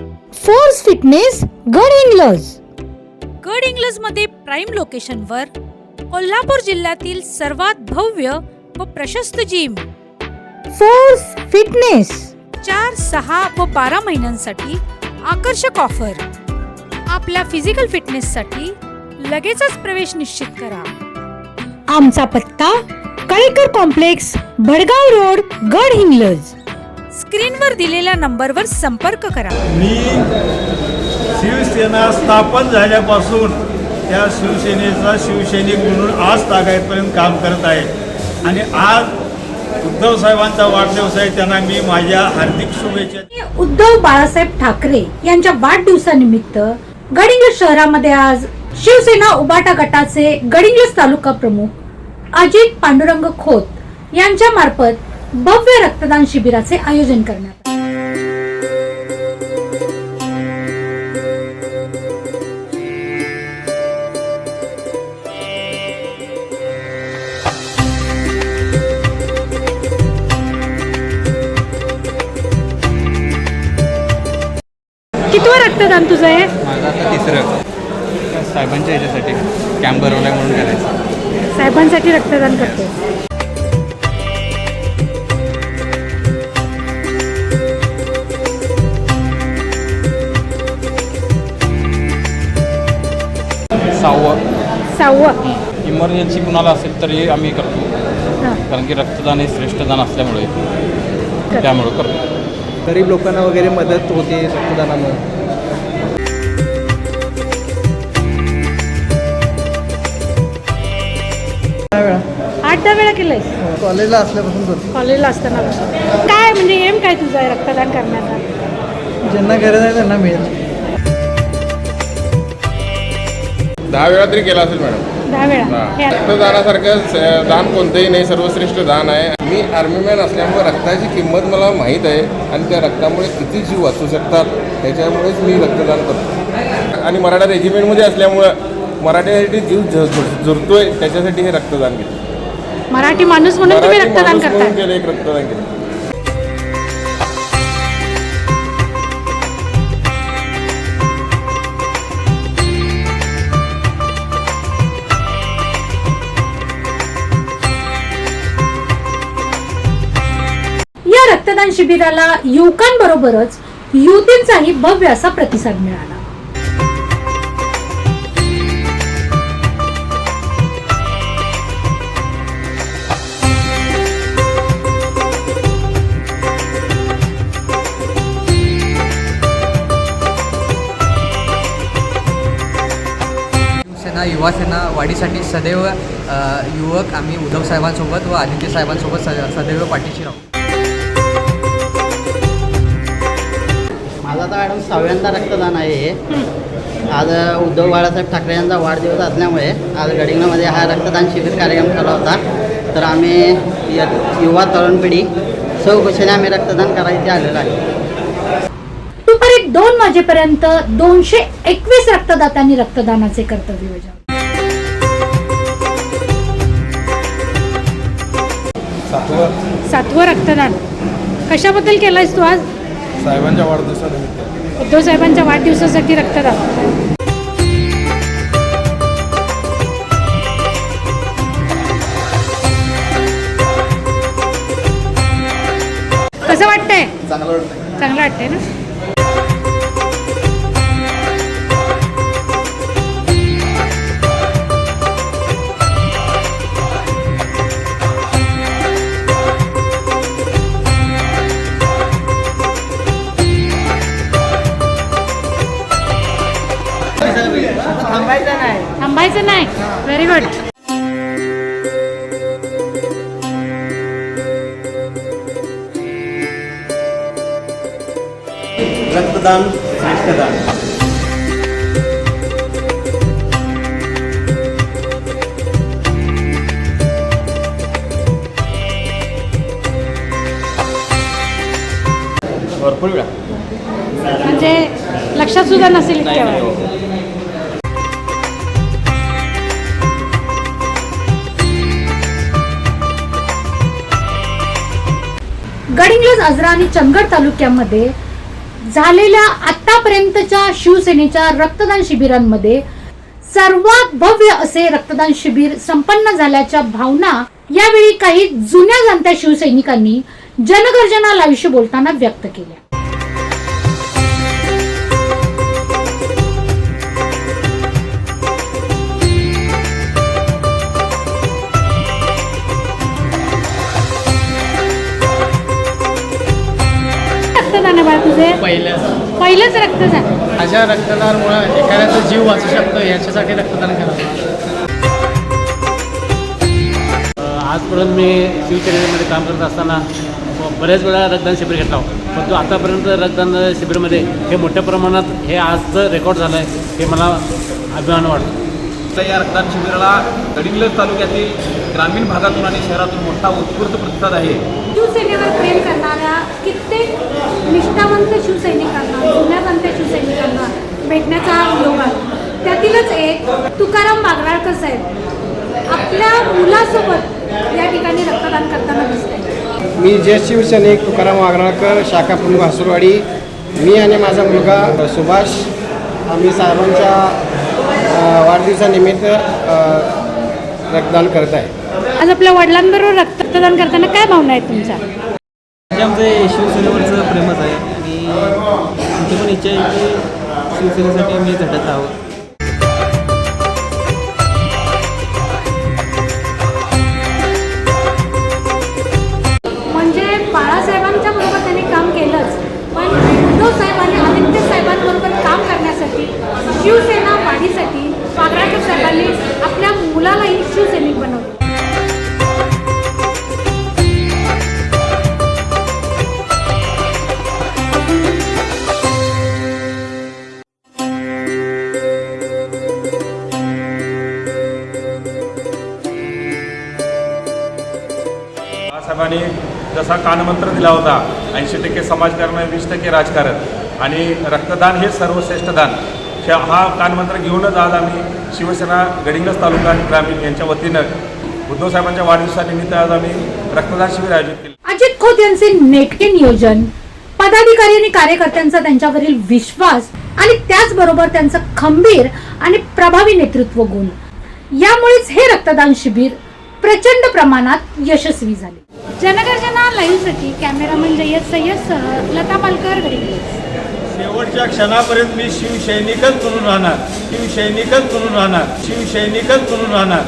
Force fitness गड इंग्लज गड इंग्लजमध्ये prime लोकेशनवर कोल्हापूर जिल्ह्यातील सर्वात भव्य व प्रशस्त जिम फोर्स फिटनेस चार सहा व बारा महिन्यांसाठी आकर्षक ऑफर आपल्या फिजिकल फिटनेससाठी लगेचच प्रवेश निश्चित करा. आमचा पत्ता कळेकर कॉम्प्लेक्स भडगाव रोड गड इंग्लज स्क्रीनवर दिलेल्या नंबरवर संपर्क करा. मी शिवसेना स्थापन झाल्यापासून त्या शिवसेनेचा शिवसैनिक म्हणून आज तागायतपर्यंत काम करत आहे. आणि आज उद्धव साहेबांचा वाढदिवस आहे त्यांना मी माझ्या हार्दिक शुभेच्छा उद्धव बाळासाहेब ठाकरे यांच्या वाढदिवसानिमित्त गडिंग्लज शहरामध्ये आज शिवसेना उबाटा गटाचे गडिंग्लज तालुका प्रमुख अजित पांडुरंग खोत यांच्या मार्फत भव्य रक्तदान शिबिराचे आयोजन करण्यात आले. कितवं रक्तदान तुझं आहे माझं आता तिसरं. साहेबांच्या ह्याच्यासाठी कॅम्प भरवलाय म्हणून करायचं. साहेबांसाठी रक्तदान करतो सहावं. सहावं. इमर्जन्सी कुणाला असेल तरी आम्ही करतो. हां. कारण की रक्तदान हे श्रेष्ठ दान असल्यामुळे त्यामुळे करतो. गरीब लोकांना वगैरे मदत होते रक्तदानामुळे. आठ दहा वेळा केलंय कॉलेजला असल्यापासून करतो. कॉलेजला असताना. काय म्हणजे एम काय तुझं आहे रक्तदान करण्याचा? ज्यांना गरज आहे त्यांना मिळेल. दहा वेळा तरी केला असेल मॅडम. दहा वेळा. हे. रक्तदानासारखं स- दान कोणतंही नाही सर्वश्रेष्ठ दान आहे. मी आर्मीमॅन असल्यामुळे रक्ताची किंमत मला माहीत आहे आणि त्या रक्तामुळे किती जीव वाचू शकतात त्याच्यामुळेच मी रक्तदान करतो. आणि मराठा रेजिमेंटमध्ये असल्यामुळं मराठ्यासाठी जीव झ- झुरतोय त्याच्यासाठी हे रक्तदान केलं मराठी माणूस म्हणून तुम्ही मराठी रक्तदान माणूस म्हणून करताय. केलं एक रक्तदान केलं. रक्तदान शिबिराला युवकांबरोबरच युवतींचाही भव्य असा प्रतिसाद मिळाला. युवासेना वाढीसाठी सदैव युवक आम्ही उद्धव साहेबांसोबत व आदित्य साहेबांसोबत सदैव पाठीशी राहू. माझा तर मॅडम सहाव्यांदा रक्तदान आहे हे. आज उद्धव बाळासाहेब ठाकरे यांचा वाढदिवस असल्यामुळे आज गडिंगमध्ये हा रक्तदान शिबिर कार्यक्रम ठरला होता. तर आम्ही य- युवा तरुण पिढी सौकुशीने आम्ही रक्तदान करायचे आलेलो आहे. दुपारी दोन वाजेपर्यंत दोनशे एकवीस रक्तदात्यांनी रक्तदानाचे कर्तव्य बजावले. सातवं रक्तदान. कशाबद्दल केलंयस तू आज? साहेबांच्या वाढदिवसानिमित्त. उद्धव साहेबांच्या वाढदिवसासाठी रक्तदान. कसं वाटतंय? चांगलं वाटतंय. चांगलं वाटतंय ना? थांबायचं नाही. व्हेरी गुड रक्तदान श्रेष्ठदान. भरपूर वेळा. म्हणजे लक्षात सुद्धा नसेल इतक्या गडिंग्लज अजरा आणि चंदगड तालुक्यामध्ये झालेल्या आतापर्यंतच्या शिवसेनेच्या रक्तदान शिबिरांमध्ये सर्वात भव्य असे रक्तदान शिबिर संपन्न झाल्याच्या भावना यावेळी काही जुन्या जाणत्या शिवसैनिकांनी जनगर्जना लाईव्हशी बोलताना व्यक्त केल्या. रक्तदान आहे बाळा तुझे? पहिलं पहिलंच रक्तदान. अशा रक्तदानामुळं एखाद्याचा जीव वाचू शकतो याच्यासाठी रक्तदान करावं आजपर्यंत मी शिवसेनेमध्ये काम करत असताना बऱ्याच वेळा रक्तदान शिबिर घेतला परंतु आतापर्यंत रक्तदान शिबिरमध्ये हे मोठ्या प्रमाणात हे आजचं रेकॉर्ड झालं आहे हे मला अभिमान वाटतो. तर या रक्तदान शिबिराला गडिंग्लज तालुक्यातील ग्रामीण भागातून आणि शहरातून मोठा उत्स्फूर्त प्रतिसाद आहे. शिवसेनेवर प्रेम करणाऱ्या कित्येक निष्ठावंत शिवसैनिकांना जुन्या जाणत्या शिवसैनिकांना भेटण्याचा योग आला त्यातीलच एक तुकाराम बागराळकर साहेब आपल्या मुलासोबत या ठिकाणी रक्तदान करताना दिसत मी ज्येष्ठ शिवसैनिक तुकाराम वागराळकर शाखा प्रमुख हसुरवाडी मी आणि माझा मुलगा सुभाष आम्ही साहेबांच्या वाढदिवसानिमित्त रक्तदान करत आहे. आज आपल्या वडिलांबरोबर रक्तदान करताना काय भावना आहेत तुमच्या? म्हणजे हे आमचं शिवसेनेवरचं प्रेमच आहे. आणि आमची पण इच्छा आहे की शिवसेनेसाठी आम्ही झटत आहोत. म्हणजे बाळासाहेबांच्या बरोबर त्यांनी काम केलंच. पण आदित्य साहेबांबरोबर काम करण्यासाठी शिवसेना वाढीसाठी वागराकर साहेबांनी आपल्या मुलालाही शिवसैनिक बनवले. बाळासाहेबांनी जसा कानमंत्र दिला होता ऐंशी टक्के समाजकारण वीस टक्के राजकारण. आणि रक्तदान हे सर्वश्रेष्ठ दान. हा कानमंत्र घेऊनच आज आम्ही शिवसेना गडिंग्लज तालुका आणि ग्रामीण यांच्या वतीनं उद्धव साहेबांच्या वाढदिवसानिमित्त आज आम्ही रक्तदान शिबिर आयोजित केले. अजित खोत यांचे नेटके नियोजन. पदाधिकारी आणि कार्यकर्त्यांचा त्यांच्यावरील विश्वास आणि त्याचबरोबर त्यांचं खंबीर आणि प्रभावी नेतृत्व गुण. यामुळेच हे रक्तदान शिबिर प्रचंड प्रमाणात यशस्वी झाले. जनगर्जना लाईव्हसाठी कॅमेरामन म्हणजे जय्यद सय्यदसह लता पालकर शेवटच्या क्षणापर्यंत मी शिवसैनिकच म्हणून राहणार. शिवसैनिकच म्हणून राहणार. शिवसैनिकच म्हणून राहणार.